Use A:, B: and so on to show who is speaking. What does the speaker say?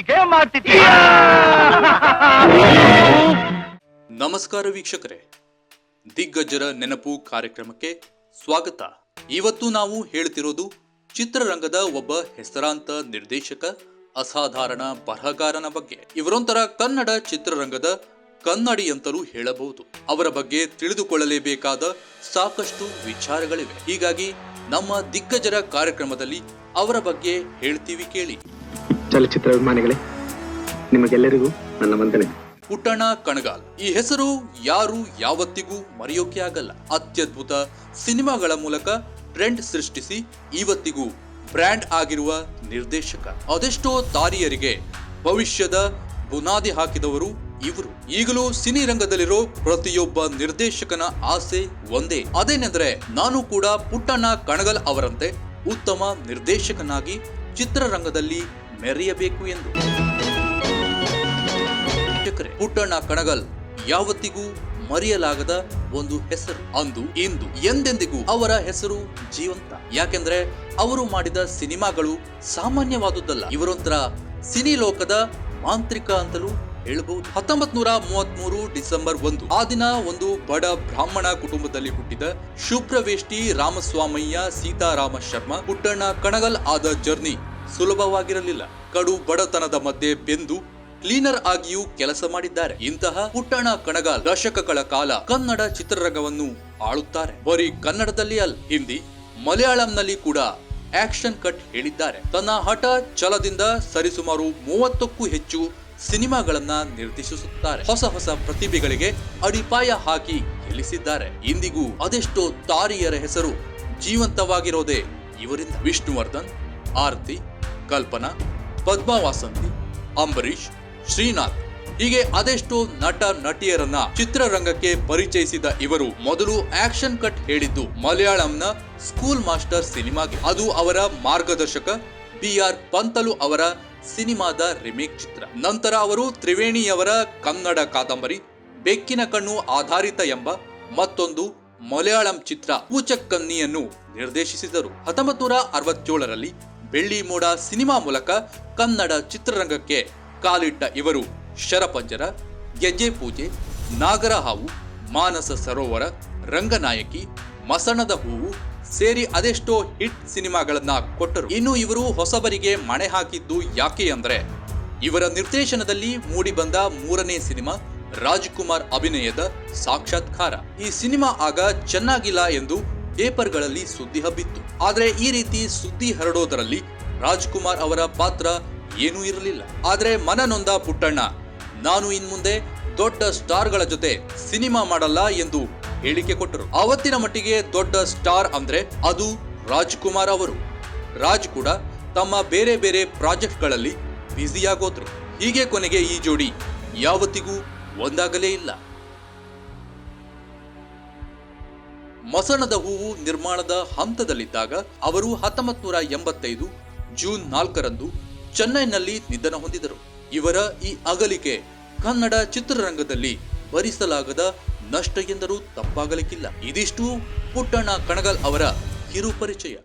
A: ಹೀಗೆ ಮಾಡ್ತಿದ್ದೀಯ.
B: ನಮಸ್ಕಾರ ವೀಕ್ಷಕರೇ. ದಿಗ್ಗಜರ ನೆನಪು ಕಾರ್ಯಕ್ರಮಕ್ಕೆ ಸ್ವಾಗತ. ಇವತ್ತು ನಾವು ಹೇಳ್ತಿರೋದು ಚಿತ್ರರಂಗದ ಒಬ್ಬ ಹೆಸರಾಂತ ನಿರ್ದೇಶಕ, ಅಸಾಧಾರಣ ಬರಹಗಾರನ ಬಗ್ಗೆ. ಇವರೊಂಥರ ಕನ್ನಡ ಚಿತ್ರರಂಗದ ಕನ್ನಡಿ ಅಂತಲೂ ಹೇಳಬಹುದು. ಅವರ ಬಗ್ಗೆ ತಿಳಿದುಕೊಳ್ಳಲೇಬೇಕಾದ ಸಾಕಷ್ಟು ವಿಚಾರಗಳಿವೆ. ಹೀಗಾಗಿ ನಮ್ಮ ದಿಗ್ಗಜರ ಕಾರ್ಯಕ್ರಮದಲ್ಲಿ ಅವರ ಬಗ್ಗೆ ಹೇಳ್ತೀವಿ ಕೇಳಿ.
C: ಚಲಚಿತ್ರ ಅಭಿಮಾನಿಗಳೇ, ನಿಮಗೆಲ್ಲರಿಗೂ ನನ್ನ ವಂದನೆ.
B: ಪುಟ್ಟಣ ಕಣಗಾಲ್. ಈ ಹೆಸರು ಯಾರು ಯಾವತ್ತಿಗೂ ಮರೆಯೋಕೆ ಆಗಲ್ಲ. ಅತ್ಯದ್ಭುತ ಸಿನಿಮಾಗಳ ಮೂಲಕ ಟ್ರೆಂಡ್ ಸೃಷ್ಟಿಸಿ ಇವತ್ತಿಗೂ ಬ್ರ್ಯಾಂಡ್ ಆಗಿರುವ ನಿರ್ದೇಶಕ. ಅದೆಷ್ಟೋ ತಾರಿಯರಿಗೆ ಭವಿಷ್ಯದ ಬುನಾದಿ ಹಾಕಿದವರು ಇವರು. ಈಗಲೂ ಸಿನಿ ರಂಗದಲ್ಲಿರೋ ಪ್ರತಿಯೊಬ್ಬ ನಿರ್ದೇಶಕನ ಆಸೆ ಒಂದೇ. ಅದೇನೆಂದ್ರೆ, ನಾನು ಕೂಡ ಪುಟ್ಟಣ್ಣ ಕಣಗಲ್ ಅವರಂತೆ ಉತ್ತಮ ನಿರ್ದೇಶಕನಾಗಿ ಚಿತ್ರರಂಗದಲ್ಲಿ ಮೆರೆಯಬೇಕು ಎಂದು. ಪುಟ್ಟಣ್ಣ ಕಣಗಲ್ ಯಾವತ್ತಿಗೂ ಮರೆಯಲಾಗದ ಒಂದು ಹೆಸರು. ಅಂದು, ಇಂದು, ಎಂದೆಂದಿಗೂ ಅವರ ಹೆಸರು ಜೀವಂತ. ಯಾಕೆಂದ್ರೆ ಅವರು ಮಾಡಿದ ಸಿನಿಮಾಗಳು ಸಾಮಾನ್ಯವಾದುದಲ್ಲ ಇವರೊಂಥರ ಸಿನಿ ಲೋಕದ ಮಾಂತ್ರಿಕ ಅಂತಲೂ ಹೇಳಬಹುದು. ಹತ್ತೊಂಬತ್ ನೂರ ಮೂವತ್ ಮೂರು ಡಿಸೆಂಬರ್ ಒಂದು, ಆ ದಿನ ಒಂದು ಬಡ ಬ್ರಾಹ್ಮಣ ಕುಟುಂಬದಲ್ಲಿ ಹುಟ್ಟಿದ ಶುಭ್ರವೇಷ್ಟಿ ರಾಮಸ್ವಾಮಯ್ಯ ಸೀತಾರಾಮ ಶರ್ಮಾ, ಪುಟ್ಟಣ್ಣ ಕಣಗಲ್ ಆದ ಜರ್ನಿ ಸುಲಭವಾಗಿರಲಿಲ್ಲ. ಕಡು ಬಡತನದ ಮಧ್ಯೆ ಬೆಂದು ಕ್ಲೀನರ್ ಆಗಿಯೂ ಕೆಲಸ ಮಾಡಿದ್ದಾರೆ. ಇಂತಹ ಪುಟ್ಟಣ ಕಣಗಾಲ್ ದಶಕಗಳ ಕಾಲ ಕನ್ನಡ ಚಿತ್ರರಂಗವನ್ನು ಆಳುತ್ತಾರೆ. ಬರೀ ಕನ್ನಡದಲ್ಲಿ ಅಲ್ಲ, ಹಿಂದಿ, ಮಲಯಾಳಂನಲ್ಲಿ ಕೂಡ ಆಕ್ಷನ್ ಕಟ್ ಹೇಳಿದ್ದಾರೆ. ತನ್ನ ಹಠ ಛಲದಿಂದ ಸರಿಸುಮಾರು ಮೂವತ್ತಕ್ಕೂ ಹೆಚ್ಚು ಸಿನಿಮಾಗಳನ್ನ ನಿರ್ದೇಶಿಸುತ್ತಾರೆ. ಹೊಸ ಹೊಸ ಪ್ರತಿಭೆಗಳಿಗೆ ಅಡಿಪಾಯ ಹಾಕಿ ಗೆಲ್ಲಿಸಿದ್ದಾರೆ. ಇಂದಿಗೂ ಅದೆಷ್ಟೋ ತಾರಿಯರ ಹೆಸರು ಜೀವಂತವಾಗಿರೋದೇ ಇವರಿಂದ. ವಿಷ್ಣುವರ್ಧನ್, ಆರತಿ ಕಲ್ಪನಾ ಪದ್ಮಾವಾಸಂತಿ, ಅಂಬರೀಷ್, ಶ್ರೀನಾಥ್. ಹೀಗೆ ಅದೆಷ್ಟೋ ನಟ, ನಟಿಯರನ್ನ ಚಿತ್ರರಂಗಕ್ಕೆ ಪರಿಚಯಿಸಿದ ಇವರು ಮೊದಲು ಆಕ್ಷನ್ ಕಟ್ ಹೇಳಿದ್ದು ಮಲಯಾಳಂನ ಸ್ಕೂಲ್ ಮಾಸ್ಟರ್ ಸಿನಿಮಾಗೆ. ಅದು ಅವರ ಮಾರ್ಗದರ್ಶಕ ಬಿ ಆರ್ ಪಂತಲು ಅವರ ಸಿನಿಮಾದ ರಿಮೇಕ್ ಚಿತ್ರ. ನಂತರ ಅವರು ತ್ರಿವೇಣಿಯವರ ಕನ್ನಡ ಕಾದಂಬರಿ, ಬೆಕ್ಕಿನ ಕಣ್ಣು ಆಧಾರಿತ ಎಂಬ ಮತ್ತೊಂದು ಮಲಯಾಳಂ ಚಿತ್ರ ಪೂಚಕ್ಕನ್ನಿಯನ್ನು ನಿರ್ದೇಶಿಸಿದರು. ಹತ್ತೊಂಬತ್ತು ನೂರ ಅರವತ್ತೇಳರಲ್ಲಿ ಬೆಳ್ಳಿ ಮೋಡ ಸಿನಿಮಾ ಮೂಲಕ ಕನ್ನಡ ಚಿತ್ರರಂಗಕ್ಕೆ ಕಾಲಿಟ್ಟ ಇವರು ಶರಪಂಜರ, ಗೆಜ್ಜೆ ಪೂಜೆ ನಾಗರ ಹಾವು ಮಾನಸ ಸರೋವರ, ರಂಗನಾಯಕಿ, ಮಸಣದ ಹೂವು ಸೇರಿ ಅದೆಷ್ಟೋ ಹಿಟ್ ಸಿನಿಮಾಗಳನ್ನ ಕೊಟ್ಟರು. ಇನ್ನು ಇವರು ಹೊಸಬರಿಗೆ ಮಣೆ ಹಾಕಿದ್ದು ಯಾಕೆ ಅಂದ್ರೆ ಇವರ ನಿರ್ದೇಶನದಲ್ಲಿ ಮೂಡಿಬಂದ ಮೂರನೇ ಸಿನಿಮಾ ರಾಜ್ಕುಮಾರ್ ಅಭಿನಯದ ಸಾಕ್ಷಾತ್ಕಾರ. ಈ ಸಿನಿಮಾ ಆಗ ಚೆನ್ನಾಗಿಲ್ಲ ಎಂದು ಪೇಪರ್ಗಳಲ್ಲಿ ಸುದ್ದಿ ಹಬ್ಬಿತ್ತು. ಆದರೆ ಈ ರೀತಿ ಸುದ್ದಿ ಹರಡೋದರಲ್ಲಿ ರಾಜ್ಕುಮಾರ್ ಅವರ ಪಾತ್ರ ಏನೂ ಇರಲಿಲ್ಲ. ಆದರೆ ಮನನೊಂದ ಪುಟ್ಟಣ್ಣ, ನಾನು ಇನ್ಮುಂದೆ ದೊಡ್ಡ ಸ್ಟಾರ್ಗಳ ಜೊತೆ ಸಿನಿಮಾ ಮಾಡಲ್ಲ ಎಂದು ಹೇಳಿಕೆ ಕೊಟ್ಟರು. ಅವತ್ತಿನ ಮಟ್ಟಿಗೆ ದೊಡ್ಡ ಸ್ಟಾರ್ ಅಂದ್ರೆ ಅದು ರಾಜ್ಕುಮಾರ್ ಅವರು. ರಾಜ್ ಕೂಡ ತಮ್ಮ ಬೇರೆ ಬೇರೆ ಪ್ರಾಜೆಕ್ಟ್ಗಳಲ್ಲಿ ಬ್ಯುಸಿಯಾಗೋದ್ರು ಹೀಗೆ ಕೊನೆಗೆ ಈ ಜೋಡಿ ಯಾವತ್ತಿಗೂ ಒಂದಾಗಲೇ ಇಲ್ಲ. ಮಸಣದ ಹೂವು ನಿರ್ಮಾಣದ ಹಂತದಲ್ಲಿದ್ದಾಗ ಅವರು ಹತ್ತೊಂಬತ್ ನೂರ ಎಂಬತ್ತೈದು ಜೂನ್ ನಾಲ್ಕರಂದು ಚೆನ್ನೈನಲ್ಲಿ ನಿಧನ ಹೊಂದಿದರು. ಇವರ ಈ ಅಗಲಿಕೆ ಕನ್ನಡ ಚಿತ್ರರಂಗದಲ್ಲಿ ಭರಿಸಲಾಗದ ನಷ್ಟ ಎಂದರೂ ತಪ್ಪಾಗಲಿಕ್ಕಿಲ್ಲ. ಇದಿಷ್ಟು ಪುಟ್ಟಣ್ಣ ಕಣಗಲ್ ಅವರ ಕಿರು ಪರಿಚಯ